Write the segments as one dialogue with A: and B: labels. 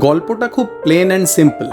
A: গল্পটা খুব plain and simple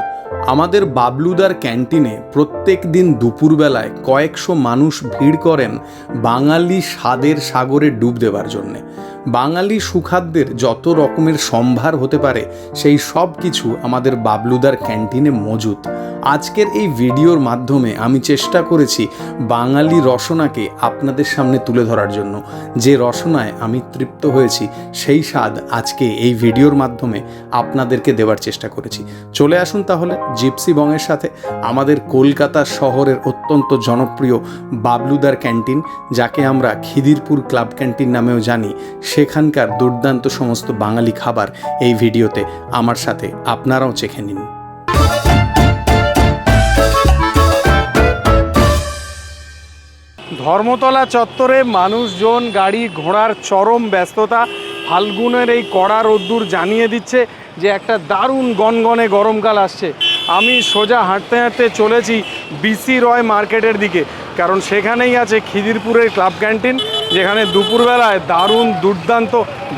A: আমাদের বাবলুদার ক্যান্টিনে প্রত্যেক দিন দুপুরবেলায় কয়েকশো মানুষ ভিড় করেন বাঙালি স্বাদের সাগরে ডুব দেওয়ার জন্যে। বাঙালি সুখাদ্যের যত রকমের সম্ভার হতে পারে, সেই সব কিছু আমাদের বাবলুদার ক্যান্টিনে মজুত। আজকের এই ভিডিওর মাধ্যমে আমি চেষ্টা করেছি বাঙালি রসনাকে আপনাদের সামনে তুলে ধরার জন্য। যে রসনায় আমি তৃপ্ত হয়েছি, সেই স্বাদ আজকে এই ভিডিওর মাধ্যমে আপনাদেরকে দেওয়ার চেষ্টা করেছি। চলে আসুন তাহলে জিপসি বংয়ের সাথে, আমাদের কলকাতা শহরের অত্যন্ত জনপ্রিয় বাবলুদার ক্যান্টিন, যাকে আমরা খিদিরপুর ক্লাব ক্যান্টিন নামেও জানি সেখানকার দুর্দান্ত সমস্ত বাঙালি খাবার এই ভিডিওতে আমার সাথে আপনারাও চেখে নিন।
B: ধর্মতলা চত্বরে মানুষজন গাড়ি ঘোড়ার চরম ব্যস্ততা ফাল্গুনের এই কড়া রোদ্দুর জানিয়ে দিচ্ছে যে একটা দারুণ গনগনে গরমকাল আসছে। আমি সোজা হাঁটতে হাঁটতে চলেছি বিসি রয় মার্কেটের দিকে, কারণ সেখানেই আছে খিদিরপুরের ক্লাব ক্যান্টিন। যেখানে দুপুরবেলায় দারুণ দুর্দান্ত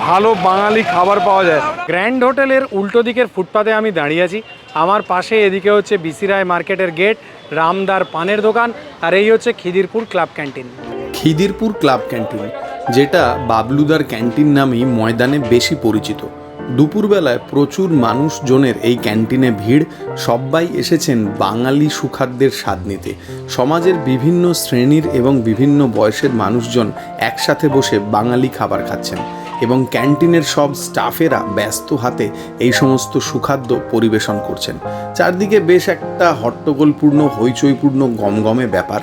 B: ভালো বাঙালি খাবার পাওয়া যায়। গ্র্যান্ড হোটেলের উল্টো দিকের ফুটপাতে আমি দাঁড়িয়ে আছি। আমার পাশে এদিকে হচ্ছে বিসি রায় মার্কেটের গেট রামদার পানের দোকান, আর এই হচ্ছে Khidirpur club canteen
A: Khidirpur club canteen যেটা বাবলুদার ক্যান্টিন নামেই ময়দানে বেশি পরিচিত। দুপুরবেলায় প্রচুর মানুষজনের এই ক্যান্টিনে ভিড়। সবাই এসেছেন বাঙালি সুখাদ্যের স্বাদ নিতে। সমাজের বিভিন্ন শ্রেণির এবং বিভিন্ন বয়সের মানুষজন একসাথে বসে বাঙালি খাবার খাচ্ছেন এবং ক্যান্টিনের সব স্টাফেরা ব্যস্ত হাতে এই সমস্ত সুখাদ্য পরিবেশন করছেন। চারদিকে বেশ একটা হট্টগোলপূর্ণ, হইচইপূর্ণ, গমগমে ব্যাপার।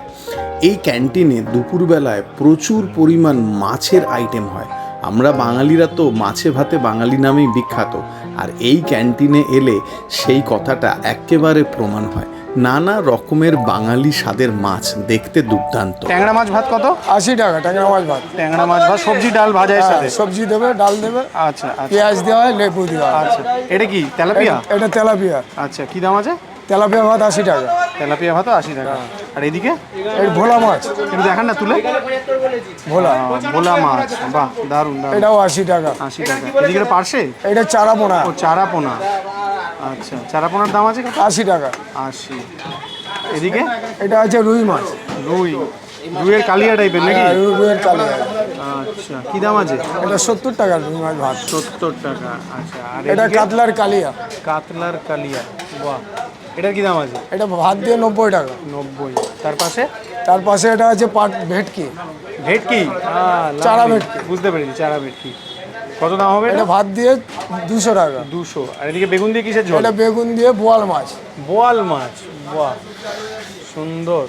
A: এই ক্যান্টিনে দুপুরবেলায় প্রচুর পরিমাণ মাছের আইটেম হয়। আমরা বাঙালিরা তো মাছে ভাতে বাঙালি নামেই বিখ্যাত। আর এই ক্যান্টিনে এলে সেই কথাটা একেবারে প্রমাণ হয়। নানা রকমের বাঙালি স্বাদের মাছ দেখতে দুর্দান্ত।
B: ট্যাংরা মাছ ভাত কত?
C: আশি টাকা ট্যাংরা মাছ ভাত।
B: ট্যাংরা মাছ ভাত সবজি ডাল ভাজা
C: হ্যাঁ,
B: সাথে?
C: সবজি দেবে ডাল দেবে
B: আচ্ছা আচ্ছা।
C: পেঁয়াজ দেওয়া হয় লেবু দেওয়া
B: আচ্ছা এটা কি তেলাপিয়া?
C: এটা তেলাপিয়া।
B: আচ্ছা কি দাম আছে?
C: তেলাপিয়া ভাত আশি টাকা।
B: তেলাপিয়া ভাত আশি টাকা। আর এদিকে?
C: এই ভোলা মাছ।
B: একটু দেখান না তুলে।
C: ভোলা।
B: ভোলা মাছ। বাহ দারুণ
C: এটাও আশি টাকা।
B: আশি টাকা। এদিকে পার্শে?
C: এটা চারা পোনা
B: ও চারা পোনা আচ্ছা চারা পোনার দাম আছে
C: আশি টাকা।
B: আশি। এদিকে?
C: এটা আছে রুই মাছ।
B: রুই। রুইয়ের কালিয়া টাইপের নাকি?
C: হ্যাঁ, রুই- রুইয়ের কালিয়া।
B: আচ্ছা কি দাম আছে?
C: এটা সত্তর টাকা রুই মাছ ভাত।
B: সত্তর টাকা আচ্ছা। আর
C: এটা কাতলার কালিয়া।
B: কাতলার কালিয়া। বাহ। এটার কি দাম আছে?
C: এটা ভাত দিয়ে নব্বই টাকা।
B: নব্বই। তার পাশে?
C: তার পাশে এটা আছে পাট ভেটকি।
B: ভেটকি?
C: চারা
B: ভেটকি। বুঝতে পেরেছি চারা ভেটকি। কত দাম হবে
C: এটা
B: এটা?
C: ভাত দিয়ে দুশো টাকা।
B: দুশো। আর এদিকে বেগুন দিয়ে কিসের ঝোল?
C: এটা বেগুন দিয়ে বোয়াল মাছ।
B: বোয়াল মাছ। বাহ সুন্দর।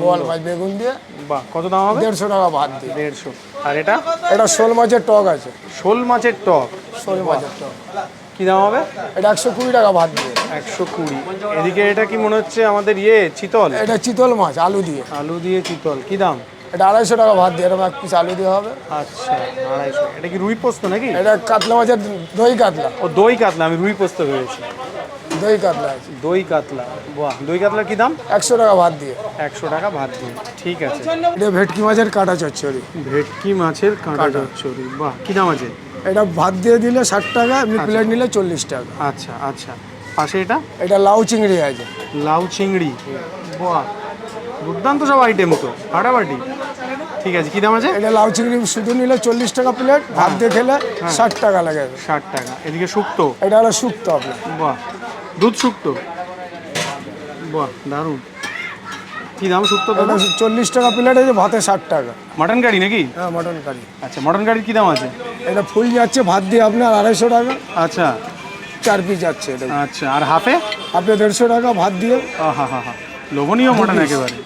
C: বোয়াল মাছ বেগুন দিয়ে।
B: বাহ কত দাম হবে?
C: দেড়শো টাকা ভাত দিয়ে।
B: দেড়শো। আর এটা?
C: এটা শোল মাছের টক আছে।
B: শোল মাছের টক।
C: শোল মাছের টক।
B: কি দাম হবে?
C: এটা একশো কুড়ি টাকা ভাত দিয়ে।
B: একশো কুড়ি। এদিকে এটা কি মনে হচ্ছে আমাদের ইয়ে চিতল?
C: এটা চিতল মাছ আলু দিয়ে।
B: আলু দিয়ে চিতল। কি দাম?
C: এটা আড়াইশো টাকা ভাত দিয়ে এরকম এক পিস আলু দিয়ে হবে।
B: আচ্ছা আড়াইশো। এটা কি রুই পোস্ত নাকি?
C: এটা কাতলা মাছের দই কাতলা।
B: ও দই কাতলা আমি রুই পোস্ত ভেবেছি।
C: দই কাতলা আছে।
B: দই কাতলা বাহ দই কাতলার কি দাম?
C: একশো টাকা ভাত দিয়ে।
B: একশো টাকা ভাত দিন ঠিক আছে।
C: এটা ভেটকি মাছের কাটা চচ্চড়ি।
B: ভেটকি মাছের কাঁটা। চচ্চড়ি বাহ কি দাম আছে?
C: এটা ভাত দিয়ে দিলে ষাট টাকা এমনি প্লেট নিলে চল্লিশ টাকা।
B: আচ্ছা আচ্ছা। পাশে এটা?
C: এটা লাউ চিংড়ি আছে।
B: লাউ চিংড়ি। বাহ। দুর্দান্ত সব আইটেম তো ফাটাফাটি ঠিক আছে কি দাম আছে?
C: এটা লাউ চিংড়ি শুধু নিলে চল্লিশ টাকা প্লেট ভাত দিয়ে খেলে ষাট টাকা লাগে।
B: ষাট টাকা এদিকে শুক্তো।
C: এটা হলো শুক্তো আপনার।
B: বাহ। দুধ শুক্তো। বাহ দারুণ। কি দাম শুক্তো দাদা
C: চল্লিশ টাকা প্লেট আছে ভাতে ষাট টাকা।
B: মাটন কারি নাকি?
C: হ্যাঁ মটন কারি।
B: আচ্ছা মটন কারির কি দাম আছে?
C: এটা ফুল যাচ্ছে ভাত দিয়ে আপনার আড়াইশো টাকা।
B: আচ্ছা।
C: চার পিস যাচ্ছে এটা।
B: আচ্ছা আর হাফে?
C: আপনি দেড়শো টাকা ভাত দিয়ে।
B: হা হা হা। লোভনীয় মটন একেবারে।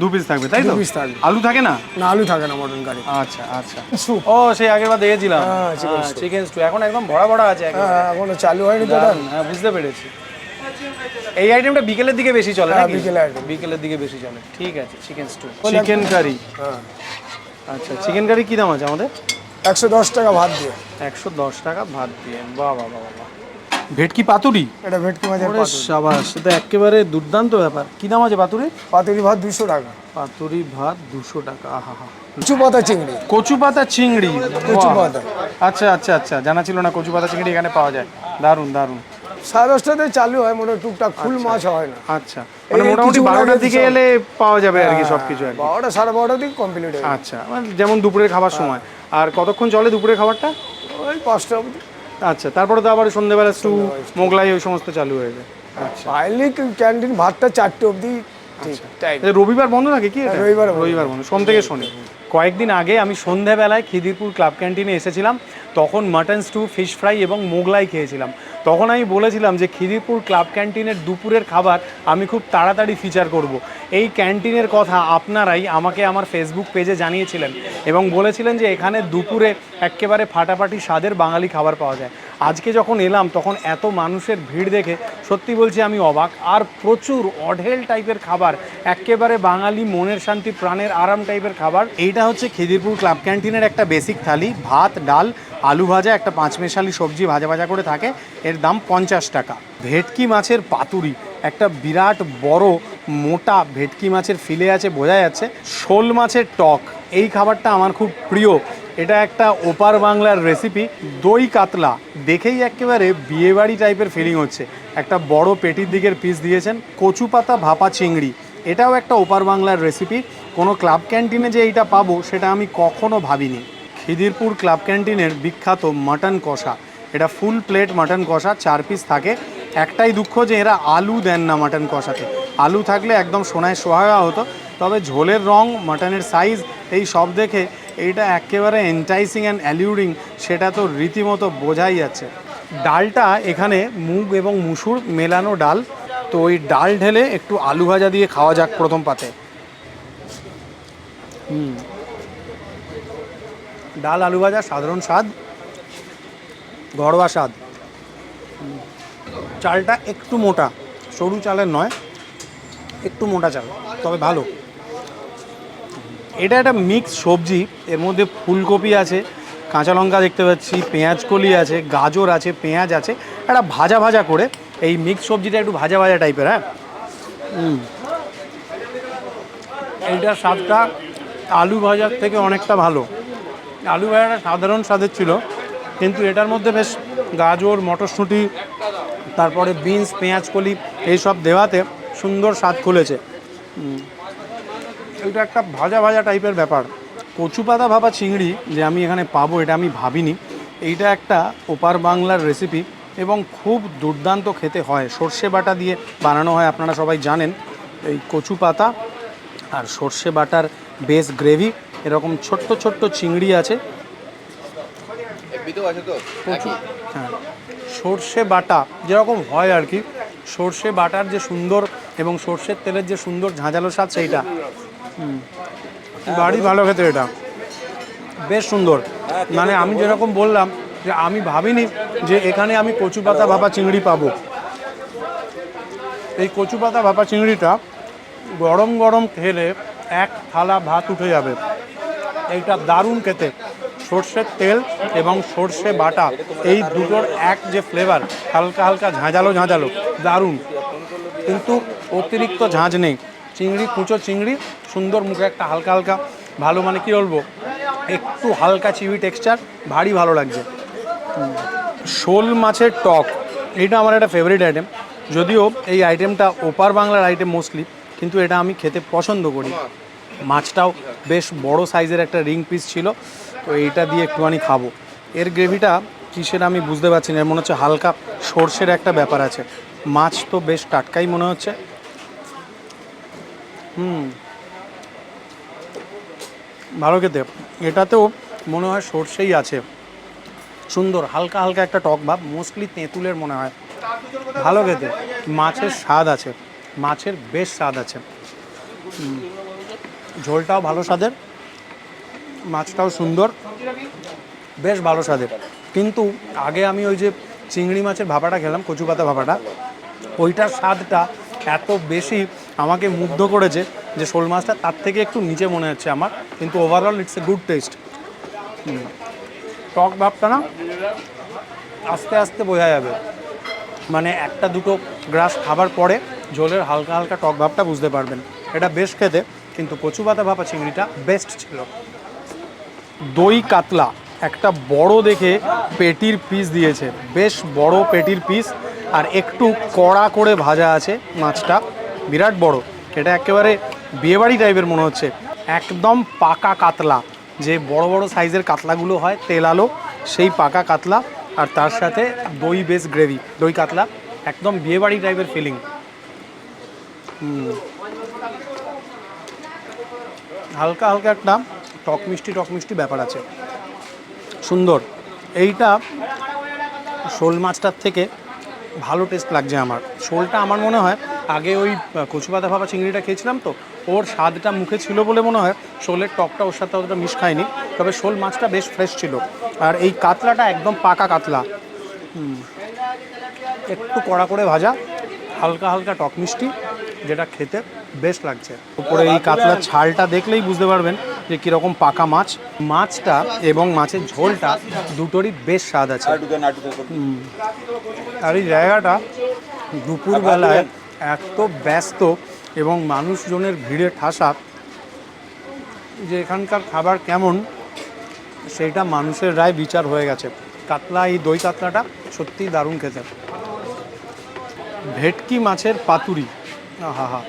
B: দু পিস থাকবে তাই তো?
C: piece থাকবে।
B: আলু থাকে না?
C: না আলু থাকে না মটন কারি।
B: আচ্ছা আচ্ছা। ও সেই আগের বার দেখেছিলাম।
C: হ্যাঁ,
B: চিকেন স্টু এখন একদম ভরা ভরা আছে।
C: হ্যাঁ এখনও চালু হয়নি তো
B: হ্যাঁ বুঝতে পেরেছি। এই আইটেমটা বিকেলের দিকে বেশি চলে
C: হ্যাঁ,
B: নাকি?
C: বিকেলে item।
B: বিকেলের দিকে বেশি চলে। ঠিক আছে চিকেন স্টু চিকেন কারি
C: হ্যাঁ।
B: আচ্ছা চিকেন কারি কি দাম আছে আমাদের?
C: একশো দশ টাকা ভাত দিয়ে।
B: একশো দশ টাকা ভাত দিয়ে। বাহ বাহ বাহ বাহ ভেটকি পাতুরি?
C: এটা ভেটকি মাছের পাতুরি।
B: সাবাস সেটা একেবারে দুর্দান্ত ব্যাপার। কি দাম আছে পাতুরি?
C: পাতুরি ভাত দুশো টাকা।
B: পাতুরি ভাত দুশো টাকা আহা
C: কচু পাতা চিংড়ি।
B: কচু পাতা চিংড়ি।
C: কচু পাতা।
B: আচ্ছা আচ্ছা আচ্ছা। জানা ছিল না কচু পাতা চিংড়ি এখানে পাওয়া যায়। দারুণ দারুণ।
C: সাড়ে দশটাতে চালু হয় মনে টুকটাক ফুল মাছ হয় না।
B: আচ্ছা। মানে মোটামুটি বারোটার দিকে এলে পাওয়া যাবে আর কি সব কিছু আর
C: বারোটা সাড়ে বারোটার দিকে কমপ্লিট হয়
B: আচ্ছা মানে যেমন দুপুরের খাবার সময়। আর কতক্ষণ চলে দুপুরের খাবারটা?
C: ওই পাঁচটা অবধি।
B: আচ্ছা তারপরে তো আবার সন্ধ্যেবেলা স্টু মোগলাই ওই সমস্ত চালু হয়ে যায়। আচ্ছা।
C: ফাইনালি ক্যান্টিন ভাতটা চারটে অবধি
B: এ, রবিবার বন্ধ থাকে কি
C: হ্যাঁ, রবিবার
B: রবিবার বন্ধ সোম থেকে শনি। কয়েকদিন আগে আমি সন্ধ্যাবেলায় খিদিরপুর ক্লাব ক্যান্টিনে এসেছিলাম, তখন মাটন স্টু, ফিশ ফ্রাই এবং মোগলাই খেয়েছিলাম তখন আমি বলেছিলাম যে খিদিরপুর ক্লাব ক্যান্টিনের দুপুরের খাবার আমি খুব তাড়াতাড়ি ফিচার করব। এই ক্যান্টিনের কথা আপনারাই আমাকে আমার ফেসবুক পেজে জানিয়েছিলেন এবং বলেছিলেন যে এখানে দুপুরে একেবারে ফাটাফাটি স্বাদের বাঙালি খাবার পাওয়া যায় আজকে যখন এলাম, তখন এত মানুষের ভিড় দেখে সত্যি বলছি আমি অবাক। আর প্রচুর অঢেল টাইপের খাবার একেবারে বাঙালি মনের শান্তি, প্রাণের আরাম টাইপের খাবার। এইটা হচ্ছে খিদিরপুর ক্লাব ক্যান্টিনের একটা বেসিক থালি, ভাত, ডাল, আলু ভাজা, একটা পাঁচমেশালি সবজি ভাজা ভাজা করে থাকে। এর দাম পঞ্চাশ টাকা। ভেটকি মাছের পাতুরি, একটা বিরাট বড় মোটা ভেটকি মাছের ফিলে আছে, বোঝা যাচ্ছে। শোল মাছের টক, এই খাবারটা আমার খুব প্রিয়। এটা একটা ওপার বাংলার রেসিপি দই কাতলা, দেখেই একেবারে বিয়েবাড়ি টাইপের ফিলিং হচ্ছে। একটা বড় পেটির দিকের পিস দিয়েছেন, কচু পাতা ভাপা চিংড়ি। এটাও একটা ওপার বাংলার রেসিপি কোনো ক্লাব ক্যান্টিনে যে এইটা পাবো, সেটা আমি কখনো ভাবিনি। খিদিরপুর ক্লাব ক্যান্টিনের বিখ্যাত মাটন কষা। এটা ফুল প্লেট মাটন কষা, চার পিস থাকে। একটাই দুঃখ যে এরা আলু দেন না মাটন কষাতে। আলু থাকলে একদম সোনায় সোহাগা হতো। তবে ঝোলের রং মাটনের সাইজ এই সব দেখে এইটা একেবারে এন্টাইসিং অ্যান্ড অ্যালিউরিং সেটা তো রীতিমতো বোঝাই যাচ্ছে। ডালটা এখানে মুগ এবং মুসুর মেলানো ডাল, তো ওই ডাল ঢেলে একটু আলু ভাজা দিয়ে খাওয়া যাক প্রথম পাতে। হুম। ডাল আলু ভাজা, সাধারণ স্বাদ, ঘরোয়া স্বাদ। চালটা একটু মোটা, সরু চালের নয়, একটু মোটা চাল, তবে ভালো। এটা একটা মিক্স সবজি, এর মধ্যে ফুলকপি আছে, কাঁচা লঙ্কা দেখতে পাচ্ছি, পেঁয়াজ কলি আছে, গাজর আছে, পেঁয়াজ আছে, একটা ভাজা ভাজা করে, এই মিক্স সবজিটা একটু ভাজা ভাজা টাইপের হ্যাঁ। এইটার স্বাদটা আলু ভাজার থেকে অনেকটা ভালো আলু ভাজাটা সাধারণ স্বাদের ছিল, কিন্তু এটার মধ্যে বেশ গাজর, মটরশুঁটি, তারপরে বিনস, পেঁয়াজ কলি, এইসব দেওয়াতে সুন্দর স্বাদ খুলেছে। এটা একটা ভাজা ভাজা টাইপের ব্যাপার। কচু পাতা ভাপা চিংড়ি যে আমি এখানে পাবো এটা আমি ভাবিনি। এইটা একটা ওপার বাংলার রেসিপি এবং খুব দুর্দান্ত খেতে হয়। সর্ষে বাটা দিয়ে বানানো হয় আপনারা সবাই জানেন। এই কচু পাতা আর সর্ষে বাটার বেস গ্রেভি এরকম ছোট্ট ছোট্ট চিংড়ি আছে। হ্যাঁ। সর্ষে বাটা যেরকম হয় আর কি। সর্ষে বাটার যে সুন্দর এবং সর্ষের তেলের যে সুন্দর ঝাঁঝালো স্বাদ সেইটা। বাড়ি ভালো খেতে এটা। বেশ সুন্দর। মানে আমি যেরকম বললাম যে আমি ভাবিনি যে এখানে আমি কচু পাতা ভাপা চিংড়ি পাবো। এই কচু পাতা ভাপা চিংড়িটা গরম গরম খেলে এক থালা ভাত উঠে যাবে। এইটা দারুণ খেতে। সর্ষের তেল এবং সর্ষে বাটা, এই দুটোর এক যে ফ্লেভার হালকা হালকা ঝাঁঝালো ঝাঁঝালো, দারুণ। কিন্তু অতিরিক্ত ঝাঁঝ নেই। চিংড়ি, কুচো চিংড়ি, সুন্দর মুখে একটা হালকা হালকা ভালো মানে কী বলব, একটু হালকা চিবি টেক্সচার ভারী ভালো লাগছে। শোল মাছের টক, এটা আমার একটা ফেভারিট আইটেম যদিও এই আইটেমটা ওপার বাংলার আইটেম মোস্টলি কিন্তু এটা আমি খেতে পছন্দ করি। মাছটাও বেশ বড় সাইজের একটা রিং পিস ছিল, তো এইটা দিয়ে একটুখানি খাব। এর গ্রেভিটা কিসের আমি বুঝতে পারছি না, এর মনে হচ্ছে হালকা সর্ষের একটা ব্যাপার আছে। মাছ তো বেশ টাটকাই মনে হচ্ছে। হুম। ভালো খেতে। এটাতেও মনে হয় সর্ষেই আছে। সুন্দর, হালকা হালকা একটা টক ভাব মোস্টলি তেঁতুলের মনে হয়। ভালো খেতে। মাছের স্বাদ আছে। মাছের বেশ স্বাদ আছে। ঝোলটাও ভালো স্বাদের। মাছটাও সুন্দর। বেশ ভালো স্বাদের। কিন্তু আগে আমি ওই যে চিংড়ি মাছের ভাপাটা খেলাম কচু পাতা ভাপাটা, ওইটার স্বাদটা এত বেশি আমাকে মুগ্ধ করেছে যে শোল মাছটা তার থেকে একটু নিচে মনে হচ্ছে আমার, কিন্তু overall it's a good taste টক ভাবটা না আস্তে আস্তে বোঝা যাবে। মানে একটা দুটো গ্রাস খাবার পরে ঝোলের হালকা হালকা টক ভাবটা বুঝতে পারবেন। এটা বেশ খেতে, কিন্তু কচু পাতা ভাপা চিংড়িটা বেস্ট ছিল। দই কাতলা একটা বড় দেখে পেটির পিস দিয়েছে। বেশ বড় পেটির পিস আর একটু কড়া করে ভাজা আছে মাছটা। বিরাট বড়। এটা একেবারে বিয়েবাড়ি টাইপের মনে হচ্ছে। একদম পাকা কাতলা। যে বড় বড় সাইজের কাতলাগুলো হয়, তেল আলো, সেই পাকা কাতলা আর তার সাথে দই বেস গ্রেভি দই কাতলা, একদম বিয়েবাড়ি টাইপের ফিলিং হালকা হালকা একটা টক মিষ্টি টক মিষ্টি ব্যাপার আছে। সুন্দর। এইটা শোল মাছটার থেকে ভালো টেস্ট লাগছে আমার। শোলটা আমার মনে হয় আগে ওই কচু পাতা ভাপা চিংড়িটা খেয়েছিলাম তো ওর স্বাদটা মুখে ছিল বলে মনে হয় শোলের টকটা ওর সাথে অতটা মিশ খায়নি তবে শোল মাছটা বেশ ফ্রেশ ছিল। আর এই কাতলাটা একদম পাকা কাতলা। একটু কড়া করে ভাজা হালকা হালকা টক মিষ্টি যেটা খেতে বেশ লাগছে। উপরে এই কাতলার ছালটা দেখলেই বুঝতে পারবেন যে কীরকম পাকা মাছ। মাছটা এবং মাছের ঝোলটা দুটোরই বেশ স্বাদ আছে। আর এই জায়গাটা দুপুরবেলায় এত ব্যস্ত এবং মানুষজনের ভিড়ে ঠাসা যে এখানকার খাবার কেমন, সেইটা মানুষের রায় বিচার হয়ে গেছে। কাতলা, এই দই কাতলাটা সত্যিই দারুণ খেতে। ভেটকি মাছের পাতুরি। হা হা,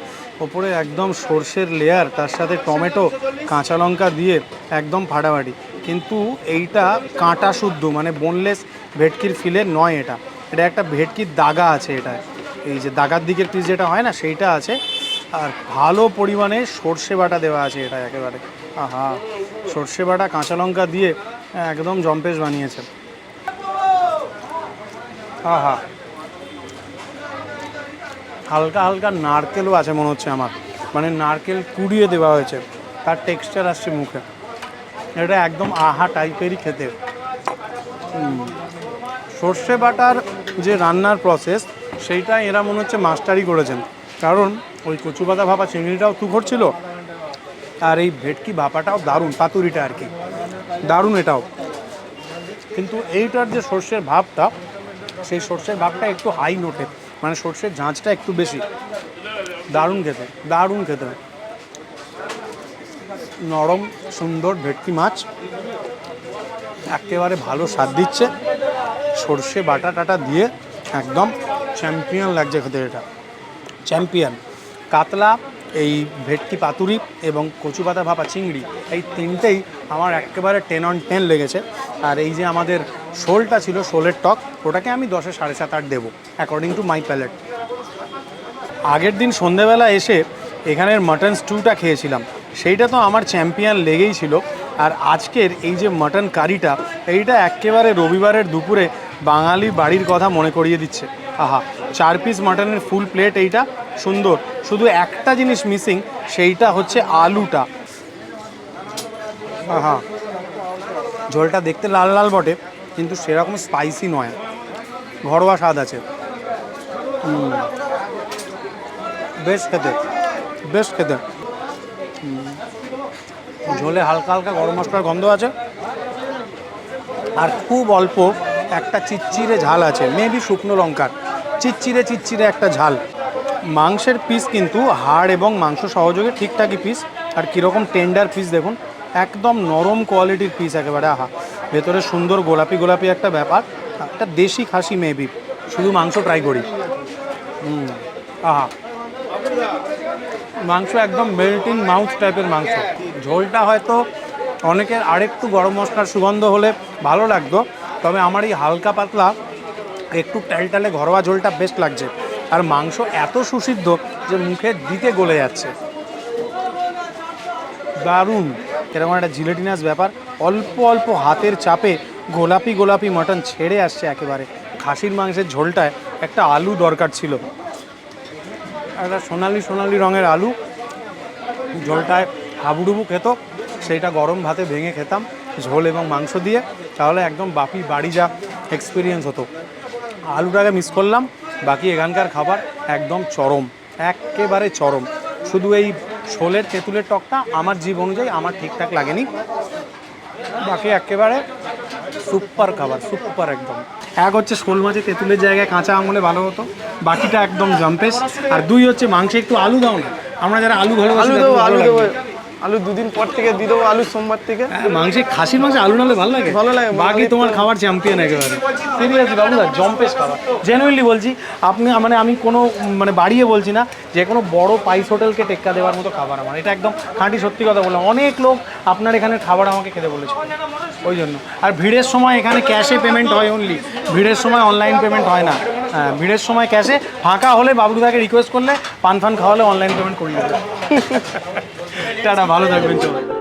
B: ওপরে একদম সর্ষের লেয়ার তার সাথে টমেটো, কাঁচা লঙ্কা দিয়ে একদম ফাটাফাটি। কিন্তু এইটা কাঁটা শুদ্ধ মানে বোনলেস ভেটকির ফিলে নয় এটা। এটা একটা ভেটকির দাগা আছে এটা এই যে দাগার দিকের পিস যেটা হয় না, সেইটা আছে। আর ভালো পরিমাণে সর্ষে বাটা দেওয়া আছে এটা একেবারে। আহা, সর্ষে বাটা কাঁচা লঙ্কা দিয়ে একদম জম্পেশ বানিয়েছে আহা। হালকা হালকা নারকেলও আছে মনে হচ্ছে আমার। মানে নারকেল কুড়িয়ে দেওয়া হয়েছে। তার টেক্সচার আসছে মুখে। এটা একদম আহা টাইপেরই খেতে। সর্ষে বাটার যে রান্নার প্রসেস সেইটা এরা মনে হচ্ছে মাস্টারই করেছেন। কারণ ওই কচু পাতা ভাপা চিংড়িটাও তুখর ছিল আর এই ভেটকি ভাপাটাও দারুণ, পাতুরিটা আর কি। দারুণ এটাও। কিন্তু এইটার যে সর্ষের ভাবটা সেই সর্ষের ভাবটা একটু হাই নোটে মানে সর্ষের ঝাঁঝটা একটু বেশি। দারুণ খেতে দারুণ খেতে। নরম, সুন্দর ভেটকি মাছ। একেবারে ভালো স্বাদ দিচ্ছে। সর্ষে বাটা টাটা দিয়ে একদম চ্যাম্পিয়ন লাগছে খেতে এটা। চ্যাম্পিয়ন। কাতলা, এই ভেটকি পাতুরি এবং কচু পাতা ভাপা চিংড়ি, এই তিনটেই আমার একেবারে টেন অন টেন লেগেছে। আর এই যে আমাদের শোলটা ছিল, শোলের টক, ওটাকে আমি দশে সাড়ে সাত, আট দেবো অ্যাকর্ডিং টু মাই প্যালেট আগের দিন সন্ধেবেলা এসে এখানের মাটন স্টুটা খেয়েছিলাম। সেইটা তো আমার চ্যাম্পিয়ন লেগেই ছিল। আর আজকের এই যে মাটন কারিটা এইটা একেবারে রবিবারের দুপুরে বাঙালি বাড়ির কথা মনে করিয়ে দিচ্ছে। আহা, চার পিস মাটনের ফুল প্লেট এইটা, সুন্দর। শুধু একটা জিনিস মিসিং সেইটা হচ্ছে আলুটা। আহা, ঝোলটা দেখতে লাল লাল বটে, কিন্তু সেরকম স্পাইসি নয়। ঘরোয়া স্বাদ আছে। বেশ খেতে বেশ খেতে। ঝোলে হালকা হালকা গরম মশলার গন্ধ আছে। আর খুব অল্প একটা চিচ্চিরে ঝাল আছে মেবি শুকনো লঙ্কার। চিচ্চিরে চিচ্চিরে একটা ঝাল। মাংসের পিস কিন্তু হাড় এবং মাংস সহযোগে ঠিকঠাকই পিস আর কীরকম টেন্ডার পিস দেখুন, একদম নরম কোয়ালিটির পিস একেবারে, আহা। ভেতরে সুন্দর গোলাপি গোলাপি একটা ব্যাপার, একটা দেশি খাসি মেবি শুধু মাংস ট্রাই করি। হুম, আহা। মাংস একদম মেল্টিং মাউথ টাইপের মাংস। ঝোলটা হয়তো অনেকের আরেকটু গরম মশলার সুগন্ধ হলে ভালো লাগতো, তবে আমার এই হালকা পাতলা একটু টালটালে ঘরোয়া ঝোলটা বেস্ট লাগছে। আর মাংস এত সুসিদ্ধ যে মুখে দিতে গলে যাচ্ছে। দারুণ। এরকম একটা জিলেটিনাস ব্যাপার। অল্প অল্প হাতের চাপে গোলাপি গোলাপি মটন ছেড়ে আসছে একেবারে। খাসির মাংসের ঝোলটায় একটা আলু দরকার ছিল। একটা সোনালি সোনালি রঙের আলু। ঝোলটায় হাবুডুবু খেত। সেইটা গরম ভাতে ভেঙে খেতাম ঝোল এবং মাংস দিয়ে। তাহলে একদম বাপি বাড়ি যা এক্সপিরিয়েন্স হতো। আলুটাকে মিস করলাম। বাকি এখানকার খাবার একদম চরম একেবারে চরম। শুধু এই ছোলের তেঁতুলের টকটা আমার জীব অনুযায়ী আমার ঠিকঠাক লাগেনি। বাকি একেবারে সুপার খাবার সুপার একদম। এক হচ্ছে শোল মাছে তেঁতুলের জায়গায় কাঁচা আঙুলে ভালো হতো বাকিটা একদম জম্পেস আর দুই হচ্ছে মাংসে একটু আলু দাও না। আমরা যারা আলু ভালোবাসি
D: আলু দেবো
B: ভালো
D: আলু দেবো। আলু দুদিন পর থেকে দিয়ে দেবো আলু সোমবার থেকে।
B: হ্যাঁ মাংসে খাসির মাংসে আলু নালে ভালো লাগে?
D: ভালো লাগে,
B: বাকি তোমার খাবার চ্যাম্পিয়ন একেবারে। সিরিয়াসলি বাবুদা জম্পেশ খাবার জেনুইনলি বলছি আপনি মানে আমি কোনো মানে বাড়িয়ে বলছি না যে কোনো বড় পাইস হোটেলকে টেক্কা দেওয়ার মতো খাবার আমার। এটা একদম খাঁটি সত্যি কথা বললাম। অনেক লোক আপনার এখানে খাবার আমাকে খেতে বলেছে। ওই জন্য। আর ভিড়ের সময় এখানে ক্যাশে পেমেন্ট হয় অনলি ভিড়ের সময় অনলাইন পেমেন্ট হয় না। ভিড়ের সময় ক্যাশে ফাঁকা হলে বাবুদাকে রিকোয়েস্ট করলে পান ফান খাওয়ালে অনলাইন পেমেন্ট করিয়ে দেবে টাটা, ভালো থাকবেন চলো